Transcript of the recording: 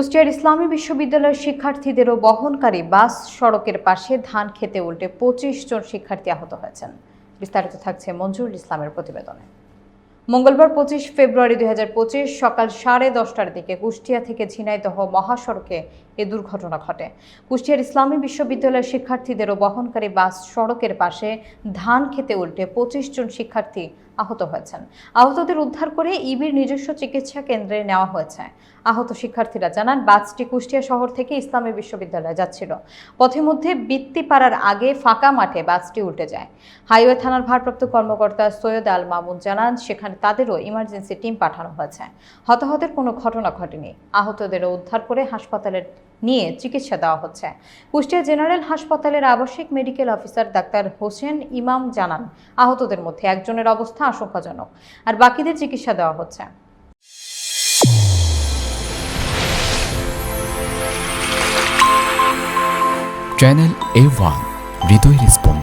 কুষ্টিয়ার ইসলামী বিশ্ববিদ্যালয়ের শিক্ষার্থীদেরও বহনকারী বাস সড়কের পাশে ধান খেতে উল্টে পঁচিশ জন শিক্ষার্থী আহত হয়েছেন। বিস্তারিত থাকছে মঞ্জুরুল ইসলামের প্রতিবেদনে। মঙ্গলবার পঁচিশ ফেব্রুয়ারি দুই হাজার পঁচিশ সকাল সাড়ে দশটার দিকে কুষ্টিয়া থেকে ঝিনাইদহ মহাসড়কে এ দুর্ঘটনা ঘটে। কুষ্টিয়ার ইসলামী বিশ্ববিদ্যালয়ের শিক্ষার্থীদেরও বহনকারী বাস সড়কের পাশে ধান খেতে উল্টে পঁচিশ জন শিক্ষার্থী আহত হয়েছেন। আহতদের উদ্ধার করে ইবির নিজস্ব চিকিৎসা কেন্দ্রে নেওয়া হয়েছে। আহত শিক্ষার্থীরা জানান, বাসটি কুষ্টিয়া শহর থেকে ইসলামী বিশ্ববিদ্যালয়ে যাচ্ছিল। পথে মধ্যে বৃত্তি পাড়ার আগে ফাঁকা মাঠে বাসটি উল্টে যায়। হাইওয়ে থানার ভারপ্রাপ্ত কর্মকর্তা সৈয়দ আল মামুন জানান, সেখানে তাদেরও ইমার্জেন্সি টিম পাঠানো হয়েছে। হতাহতের কোনো ঘটনা ঘটেনি। আহতদেরও উদ্ধার করে হাসপাতালের নিয়ে চিকিৎসা দেওয়া হচ্ছে। কুষ্টিয়া জেনারেল হাসপাতালের আবাসিক মেডিকেল অফিসার ডাক্তার হোসেন ইমাম জানান, আহতদের মধ্যে একজনের অবস্থা আশঙ্কাজনক, আর বাকিদের চিকিৎসা দেওয়া হচ্ছে। চ্যানেল এ ওয়ান হৃদয়ের স্পন্দন